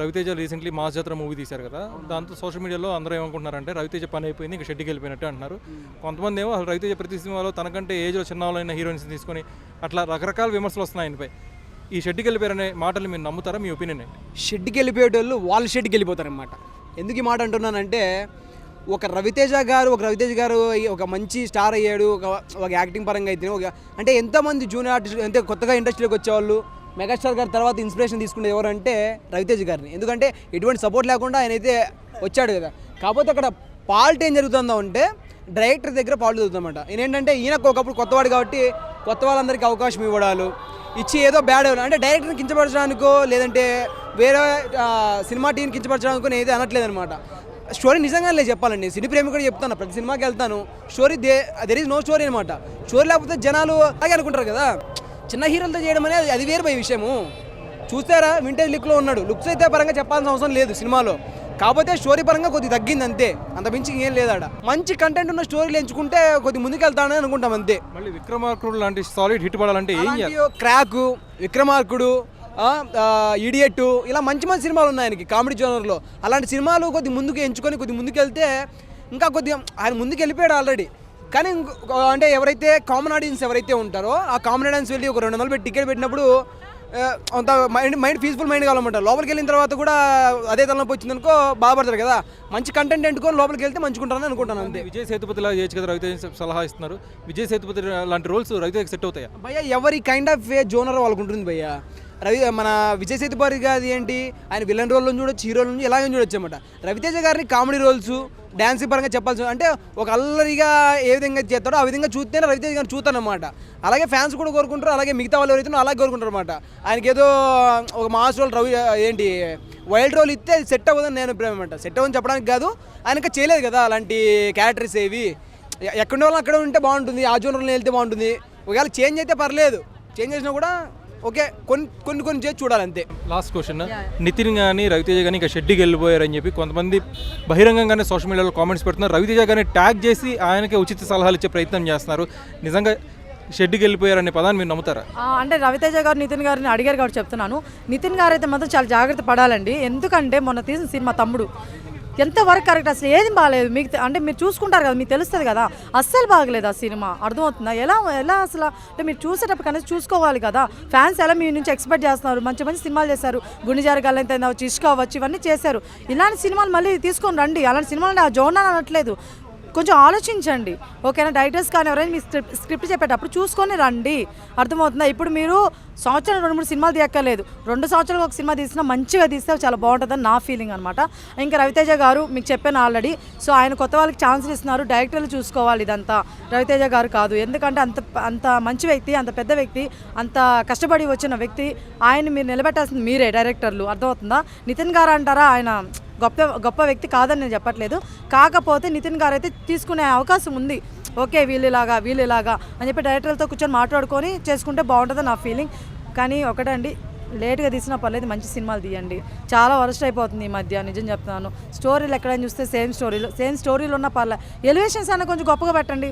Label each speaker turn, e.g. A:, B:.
A: Ravi Teja recently mass Jathara movie తీశారు కదా. దాంతో సోషల్ మీడియాలో అందరూ ఏమనుకుంటున్నారంటే రవితేజ పని అయిపోయింది ఇంకా షెడ్కి వెళ్ళిపోయినట్టు అంటున్నారు. కొంతమంది ఏమో అసలు రవితేజ ప్రతి సినిమాలో తనకంటే ఏజ్లో చిన్న వాళ్ళైన హీరోయిన్స్ తీసుకొని అట్లా రకరకాల విమర్శలు వస్తున్నాయి ఆయనపై. ఈ షెడ్కి వెళ్ళిపోయారనే మాటలు మీరు నమ్ముతారా? మీ ఒపీనియన్
B: షెడ్కి వెళ్ళిపోయేటోళ్ళు వాళ్ళ షెడ్కి వెళ్ళిపోతారనమాట ఎందుకు ఈ మాట అంటున్నానంటే ఒక రవితేజ గారు ఒక రవితేజ గారు ఒక మంచి స్టార్ అయ్యాడు ఒక ఒక యాక్టింగ్ పరంగా అయితే ఒక అంటే ఎంతమంది జూనియర్ ఆర్టిస్ట్ అంటే కొత్తగా ఇండస్ట్రీలోకి వచ్చేవాళ్ళు మెగాస్టార్ గారి తర్వాత ఇన్స్పిరేషన్ తీసుకునేది ఎవరంటే రవితేజ్ గారిని. ఎందుకంటే ఎటువంటి సపోర్ట్ లేకుండా ఆయన అయితే వచ్చాడు కదా. కాకపోతే అక్కడ పాల్ట్ ఏం జరుగుతుందో అంటే డైరెక్టర్ దగ్గర పాల్ట్ జరుగుతుందన్నమాట ఏంటంటే ఈయనకు ఒకప్పుడు కొత్తవాడు కాబట్టి కొత్త వాళ్ళందరికీ అవకాశం ఇవ్వడాలు ఇచ్చి ఏదో బ్యాడ్ అంటే డైరెక్టర్ని కించపరచడానికో లేదంటే వేరే సినిమా టీంని కించపరచడానికో నేను అయితే అనట్లేదనమాట స్టోరీ నిజంగా లేదు చెప్పాలండి. సినీ ప్రేమి కూడా చెప్తాను. ప్రతి సినిమాకి వెళ్తాను. Story the there is no story అనమాట స్టోరీ లేకపోతే జనాలు అలాగే అనుకుంటారు కదా. చిన్న హీరోలతో చేయడం అనేది అది వేరు పోయే విషయము. చూస్తారా వింటేజ్ లుక్లో ఉన్నాడు. లుక్స్ అయితే పరంగా చెప్పాల్సిన అవసరం లేదు సినిమాలో. కాకపోతే స్టోరీ పరంగా కొద్దిగా తగ్గింది అంతే. అంత మించి ఏం లేదాడ. మంచి కంటెంట్ ఉన్న స్టోరీలు ఎంచుకుంటే కొద్ది ముందుకు వెళ్తానని అనుకుంటాం అంతే.
A: మళ్ళీ విక్రమార్కుడు లాంటి సాలిడ్ హిట్ పడాలంటే
B: క్రాక్ విక్రమార్కుడు ఇడియట్ ఇలా మంచి మంచి సినిమాలు ఉన్నాయి ఆయనకి కామెడీ జోనర్లో అలాంటి సినిమాలు కొద్ది ముందుకు ఎంచుకొని కొద్ది ముందుకు వెళ్తే ఇంకా కొద్దిగా ఆయన ముందుకు వెళ్ళిపోయాడు ఆల్రెడీ కానీ అంటే ఎవరైతే కామన్ ఆడియన్స్ ఎవరైతే ఉంటారో ఆ కామన్ ఆడియన్స్ వెళ్ళి ఒక రెండు వందలు పెట్టి టికెట్ పెట్టినప్పుడు అంత మైండ్ మైండ్ పీస్ఫుల్ మైండ్ కావాలన్నమాట. లోపలికి వెళ్ళిన తర్వాత కూడా అదే తలనొప్పి వచ్చిందనుకో బాధపడతారు కదా. మంచి కంటెంట్ ఎంటుకొని లోపలికి వెళ్తే మంచుకుంటారని అనుకుంటాను అంతే.
A: విజయ్ సేతుపతి లా చేయొచ్చు కదా రవితేజ సలహా ఇస్తున్నారు. విజయ్ సేతుపతి లాంటి రోల్స్ రవితేజకి సెట్ అవుతాయా?
B: భయ్య ఎవరి కైండ్ ఆఫ్ వే జోనర్ వాళ్ళకు ఉంటుంది భయ్య? రవి మన విజయ్ సేతుపతి గారి ఏంటి? ఆయన విలన్ రోల్ చూడొచ్చు హీరో నుంచి ఇలాగే చూడొచ్చు అనమాట రవితేజ గారిని కామెడీ రోల్స్ డ్యాన్స్ పరంగా చెప్పాల్సి అంటే ఒక అల్లరిగా ఏ విధంగా చేస్తాడో ఆ విధంగా చూస్తేనే రవితేజ్ గారిని చూస్తానమాట అలాగే ఫ్యాన్స్ కూడా కోరుకుంటారు అలాగే మిగతా వాళ్ళు ఎవరైతే అలాగే కోరుకుంటారు అనమాట ఆయనకి ఏదో ఒక మాస్ రోల్ రవి ఏంటి వైల్డ్ రోల్ ఇస్తే సెట్ అవ్వదని నేను అభిప్రాయం అనమాట సెట్ అవ్వని చెప్పడానికి కాదు ఆయన చేయలేదు కదా అలాంటి క్యారెక్టర్స్ ఏవి. ఎక్కడి ఎక్కడ వాళ్ళు అక్కడ ఉంటే బాగుంటుంది ఆ జోనర్లో వెళ్తే బాగుంటుంది. ఒకవేళ చేంజ్ అయితే పర్లేదు. చేంజ్ చేసినా కూడా ఓకే కొన్ని కొన్ని కొన్ని చేసి చూడాలి అంతే
A: లాస్ట్ క్వశ్చన్ నితిన్ కానీ రవితేజ కానీ ఇంకా షెడ్డికి వెళ్ళిపోయారని చెప్పి కొంతమంది బహిరంగంగానే సోషల్ మీడియాలో కామెంట్స్ పెడుతున్నారు. రవితేజ గారిని ట్యాగ్ చేసి ఆయనకే ఉచిత సలహాలు ఇచ్చే ప్రయత్నం చేస్తున్నారు. నిజంగా షెడ్డికి వెళ్ళిపోయారనే పదాన్ని మీరు నమ్ముతారా?
C: అంటే రవితేజ గారు నితిన్ గారిని అడిగారు కాబట్టి చెప్తున్నాను. నితిన్ గారు అయితే మాత్రం చాలా జాగ్రత్త పడాలండి. ఎందుకంటే మొన్న తీసిన సినిమా తమ్ముడు. ఎంతవరకు కరెక్ట్ అసలు ఏది బాగాలేదు మీకు అంటే మీరు చూసుకుంటారు కదా మీకు తెలుస్తుంది కదా. అస్సలు బాగలేదు ఆ సినిమా. అర్థమవుతుందా? ఎలా ఎలా అసలు అంటే మీరు చూసేటప్పుడు కనీసం చూసుకోవాలి కదా. ఫ్యాన్స్ ఎలా మీ నుంచి ఎక్స్పెక్ట్ చేస్తున్నారు? మంచి మంచి సినిమాలు చేశారు. గుండెజారి గల్లంత అవ్వచ్చు ఇష్క అవ్వచ్చు ఇవన్నీ చేశారు. ఇలాంటి సినిమాలు మళ్ళీ తీసుకొని రండి. అలాంటి సినిమాలు ఆ జోన్ అనట్లేదు. కొంచెం ఆలోచించండి. ఓకేనా? డైరెక్టర్స్ కానీ ఎవరైనా మీ స్క్రిప్ట్ స్క్రిప్ట్ చెప్పేటప్పుడు చూసుకొని రండి. అర్థమవుతుందా? ఇప్పుడు మీరు సంవత్సరం రెండు మూడు సినిమాలు తీయక్కర్లేదు. రెండు సంవత్సరాలకు ఒక సినిమా తీసినా మంచిగా తీస్తే చాలా బాగుంటుందని నా ఫీలింగ్ అనమాట ఇంకా రవితేజ గారు మీకు చెప్పాను ఆల్రెడీ. సో ఆయన కొత్త వాళ్ళకి ఛాన్సులు ఇస్తున్నారు. డైరెక్టర్లు చూసుకోవాలి ఇదంతా. రవితేజ గారు కాదు. ఎందుకంటే అంత అంత మంచి వ్యక్తి అంత పెద్ద వ్యక్తి అంత కష్టపడి వచ్చిన వ్యక్తి. ఆయన మీరు నిలబెట్టాల్సింది మీరే డైరెక్టర్లు. అర్థమవుతుందా? నితిన్ గారు అంటారా ఆయన గొప్ప గొప్ప వ్యక్తి కాదని నేను చెప్పట్లేదు. కాకపోతే నితిన్ గారు అయితే తీసుకునే అవకాశం ఉంది. ఓకే వీళ్ళు ఇలాగా వీళ్ళు ఇలాగా అని చెప్పి డైరెక్టర్లతో కూర్చొని మాట్లాడుకొని చేసుకుంటే బాగుంటుంది నా ఫీలింగ్. కానీ ఒకటండి లేట్గా తీసినా పర్లేదు మంచి సినిమాలు తీయండి. చాలా వరస్ట్ అయిపోతుంది ఈ మధ్య నిజం చెప్తున్నాను. స్టోరీలు ఎక్కడైనా చూస్తే సేమ్ స్టోరీలు సేమ్ స్టోరీలు ఉన్న పర్లే. ఎలివేషన్స్ అన్న కొంచెం గొప్పగా పెట్టండి.